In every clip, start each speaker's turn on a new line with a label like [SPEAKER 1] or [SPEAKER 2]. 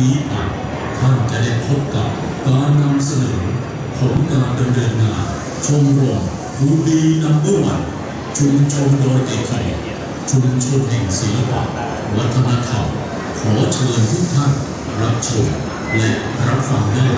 [SPEAKER 1] นี้ไปท่านจะได้พบกับการนำเสนอผลการดำเนินงานชมรมดูดีนำมเบอร์วันชุมชนโดยเอกไทยชุมชนแห่งศิลปะวัฒนธรรมขอเชิญทุกท่านรับชมและรับฟังได้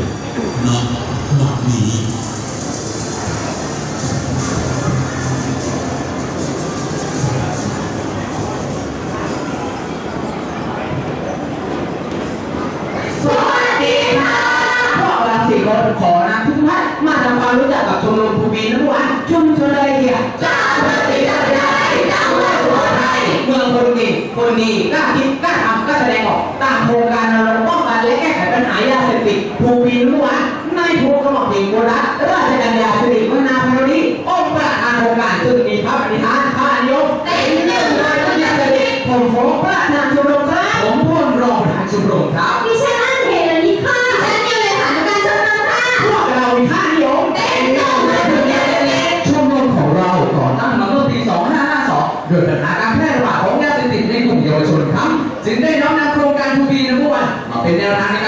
[SPEAKER 2] จากอำเภชาลัยจังหวัดทยเมืองคนดีคนดีกล้าคิดกล้าทำกล้าแสดงออกตามโครงการรณรงกบันและแก้ไขปัญหายาเสพติดภูวินล้วนนายภูกระหม่อมหญิงโบราณราชกัญญาสิริวัฒนาพนรีองค์ประธาโครงการซึ่งมีพระปฏิธานพระอยมเป็นหนึ่งในยาเสพติดผมฟ้องปานชมรมครับผมพ่นรองปรางชุมรมครับ
[SPEAKER 3] ดิฉันิ
[SPEAKER 2] ดปัญหาการแพร่ระบาดของยาเสพติดในกลุ่มเยาวชนครับ จึงได้น้อมนำโครงการทูบีนัมเบอร์วันมาเป็นแนวทางในการ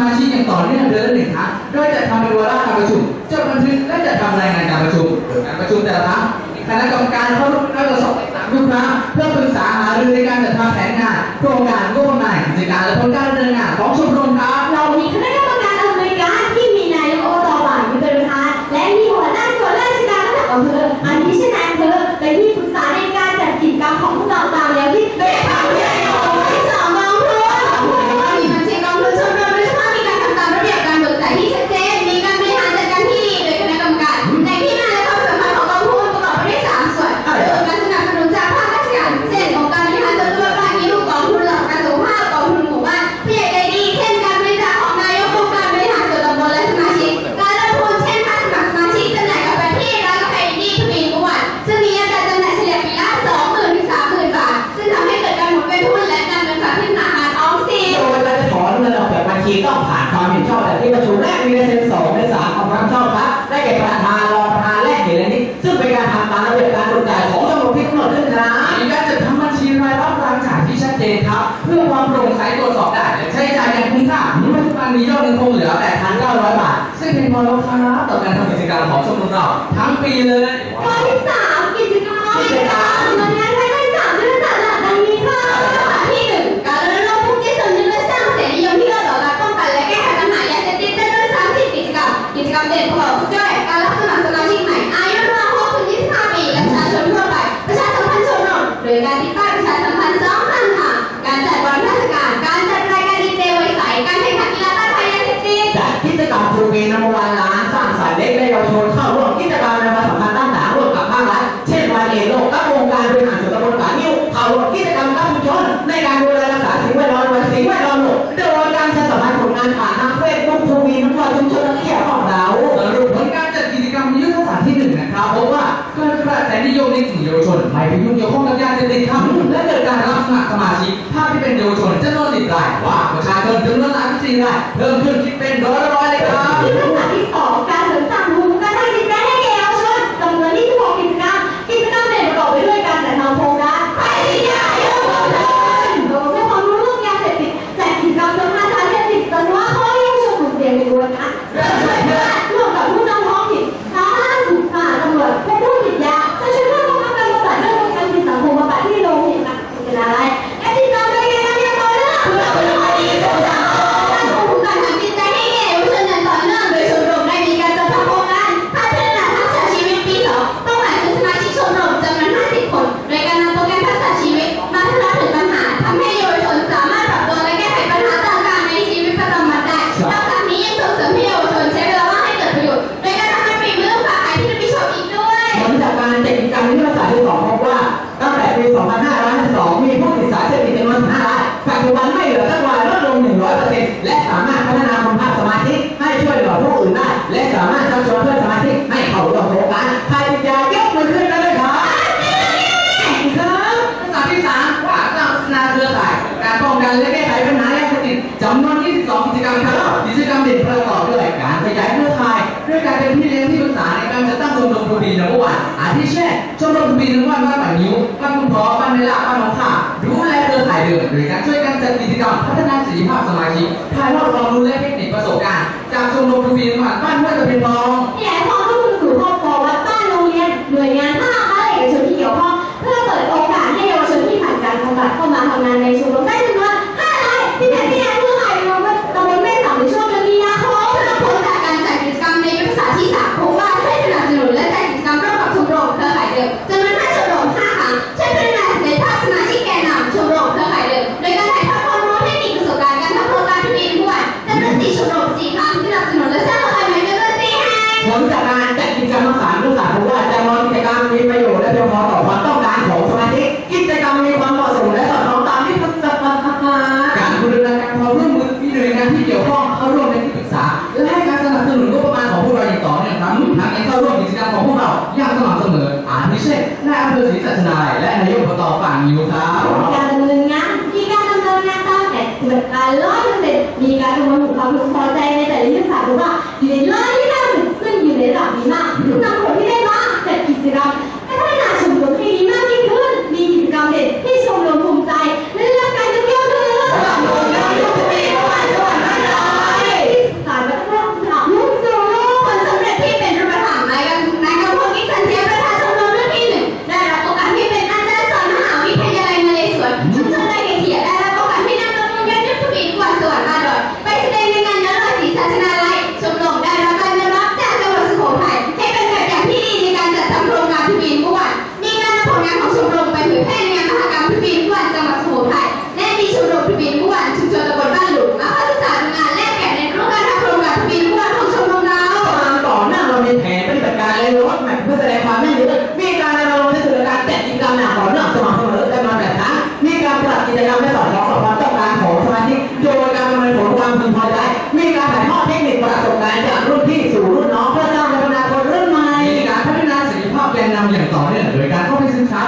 [SPEAKER 2] มาชิกอย่า
[SPEAKER 3] งต่อเนื่อง
[SPEAKER 2] เดือนละหนึ่งครับงโดยจะทำเป็นวาระ
[SPEAKER 4] การประชุมเจ้ดบันทึกและจะทำรายงานการประชุมการประชุมแต่ละครั้งคณะกรรมการเข้าร่วมการตรวจสอบสาทุกครั้งเพื่อปรึกษาหารือในการจัดทำแผนงาน โครงการงบประม่ณกิจการและผลการดำเนินงานของชมรมครับ
[SPEAKER 3] บัญชีต้องผ่านความเห็น
[SPEAKER 2] ชอบจากที่ประชุมและมีเซ็นสองในสามของความชอบครับได้แก่ประธานรองประธานและเหตุนี้ ซึ่งเป็นการทำตามระเบียบการตรวจ่ายของสมุดที่กำหนดขึ้นครับ
[SPEAKER 4] การจัดทำบัญชีรายรับรายจ่ายที่ชัดเจนครับ เพื่อความโปร่งใสตรวจสอบได้ใช้จ่ายอย่างคุ้มค่าเมื่อปัจจุบันนี้ยอดเงินคงเหลือ
[SPEAKER 2] 8,900บาท
[SPEAKER 4] ซึ่งเป็นคพอแล้วครับต่อการทำกิจการของชมุมเราทั้งปีเลย
[SPEAKER 3] ข้นที่สามกิจกรรมกิจกรรมเงินนั้นไม่ได้สา
[SPEAKER 2] มเดือนสามหลักดังนี้ค่ะ verdad เป็
[SPEAKER 4] นเยาวชนจำนวนสิบรายว่าประชาชนจำนวนสามสิบสี่รา
[SPEAKER 3] ยเพิ่มขึ้นคิดเป็นร้อ
[SPEAKER 2] ยๆเลยครับ
[SPEAKER 4] อร์วันอาทิเช่นชมรมทูบีนวันบ้านป่านิ้วบ้านคุณพ่อบ้านเมล่าบ้านหนองข่าดูแลเครือข่ายเดิมโดยการช่วยกันจัดกิจกรรมพัฒนาศักยภาพสมาชิกถ่ายทอดความรู้และเทคนิคประสบการณ์จากชมรมทูบีนัมเบอร์วันบ้านห้วยตะเพียนทอง
[SPEAKER 3] ขยายความร่วมมือสู่ครอบครัววัดบ้านโรงเรียนหน่วยงานภาครัฐและเอกชนที่เกี่ยวข้องเพื่อเปิดโอกาสให้เยาวชนที่ผ่านการบำบัดเข้ามาทำงานในชม จำนวน
[SPEAKER 5] 4ชมรม4ครั้งสนับสนุนและสร้างโครงการใหม่จำนวน4แห่ง
[SPEAKER 2] ผลจากการจัดกิจกรรมทั้งสามรูปแบบพบว่าจำนวนกิจกรรมมีประโยชน์และเพียงพอต่อความต้องการของสมาชิกกิจกรรมมีความเหมาะสมและสอดคล้องตามที่ประกาศ
[SPEAKER 4] การบูรณาการความร่วมมือมีหน่วยงานที่เกี่ยวข้องเข้าร่วมในที่ปรึกษา และให้การสนับสนุนงบประมาณของพวกเราอย่างต่อเนื่องครับทั้งยังเข้าร่วมกิจกรรมของพวกเราอย่างสม่ำเสมออาทิเช่นนายอำเภอศรีสัชนายและนายกอบตป่างยิวครับ
[SPEAKER 3] การดำเนินงานมีการดำเนินงานตามแผนปฏิบัติการร้อยเปอร์เซ็นต์ มีการประเมินผลความพึงพอใจในแต่ละยุทธศาสตร์หรือว่า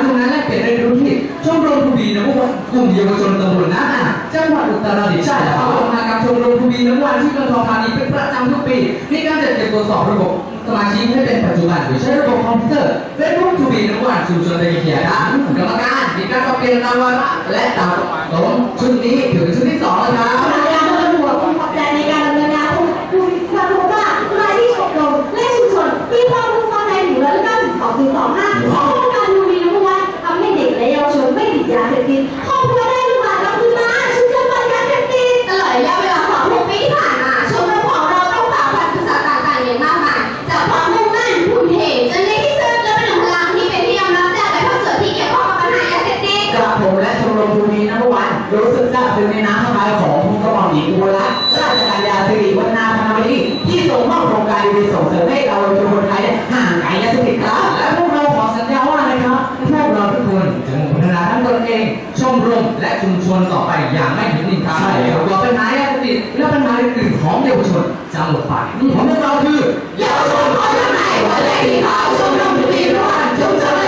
[SPEAKER 5] เข้าไปศึกษาดูงานและเป
[SPEAKER 2] ลี่ยนเรียนรู้ที่
[SPEAKER 4] ชมรมทูบีนะพวกกลุ่มเยาวชนตำบลนาอ่างจังหวัดอุตรดิตถ์ใช่แล้วครับมากรรมชมรมทูบีนะวันที่เมืองทองธานีเป็นประจำทุกปีมีการจัดเก็บตรวจสอบระบบสมาชิกให้เป็นปัจจุบันโดยใช้ระบบคอมพิวเตอร์เฟซบุ๊กทูบีนะวันชุมชนในเขียนะกรรมการมีการปรับเปลี่ยนตามวาระและตามตรงชุดนี้ถือ
[SPEAKER 2] ซาบซึ้งในน้ำพระทัยของทุนกระหม่อมหญิงอุบลรัตน์ราชกัญญาสิริวัฒนาพนาวดีที่ส่งมอบโครงการดีๆส่งเสริมให้เราชนคนไทยห่างไกลยาเสพติดครับ
[SPEAKER 4] และพวกเราขอสัญญาว่านะครับพวกเราทุกคนจะมุ่งพัฒนาทั้งตนเองชมรมและชุมชนต่อไปอย่างไม่หยุดนิ่งครับ
[SPEAKER 2] ใช่ครับ
[SPEAKER 4] ต่อปัญหายาเสพติดและปัญหาอื่นๆของเยาวชนจะหมดไปนี่ของพวกเราคือ
[SPEAKER 2] เยาวชนคนรุ่นใหม่วันแรกที่เขาชมรมทูบีนัมวันชุมชนอะไรเนี่ยเป็น